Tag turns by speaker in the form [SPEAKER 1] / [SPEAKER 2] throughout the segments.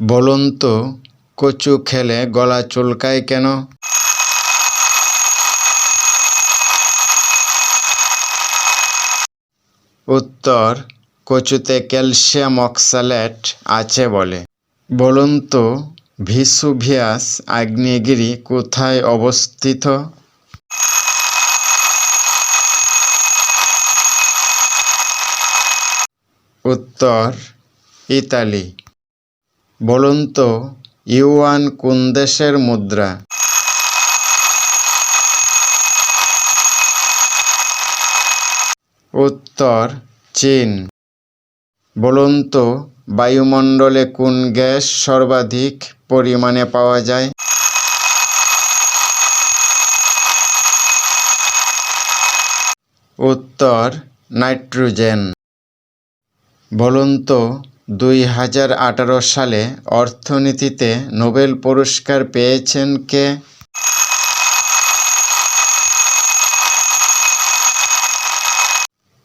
[SPEAKER 1] বলুন তো, কচু খেলে গলা চুলকায় কেন? উত্তর, কচুতে ক্যালসিয়াম অক্সালেট আছে বলে। বলুন তো, ভিসুভিয়াস আগ্নেয়গিরি কোথায় অবস্থিত? উত্তর, ইতালি। বলুন তো, ইউয়ান কোন দেশের মুদ্রা? উত্তর, চীন। বলুন তো, বায়ুমণ্ডলে কোন গ্যাস সর্বাধিক পরিমাণে পাওয়া যায়? উত্তর, নাইট্রোজেন। বলুন তো দুই হাজার আঠারো সালে অর্থনীতিতে নোবেল পুরস্কার পেয়েছেন কে?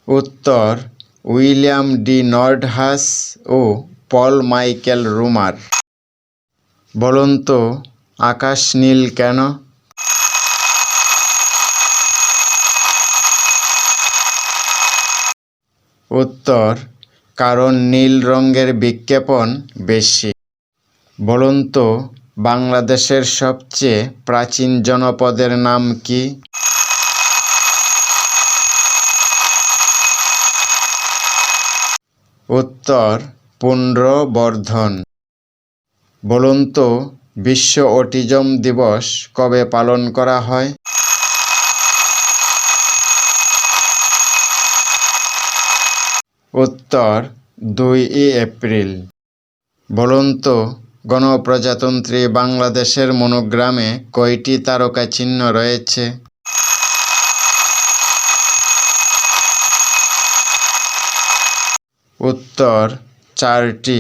[SPEAKER 1] উত্তর, উইলিয়াম ডি নর্ডহাস ও পল মাইকেল রুমার। বলুন তো, আকাশ নীল কেন? উত্তর কারণ নীল রঙের বিজ্ঞাপন বেশি। বলুন তো, বাংলাদেশের সবচেয়ে প্রাচীন জনপদের নাম কি? উত্তর পুন্ড্রবর্ধন বলুন তো, বিশ্ব অটিজম দিবস কবে পালন করা হয়? উত্তর দুই এপ্রিল। বলন্ত গণপ্রজাতন্ত্রী বাংলাদেশের মনোগ্রামে কয়টি তারকা চিহ্ন রয়েছে? উত্তর চারটি।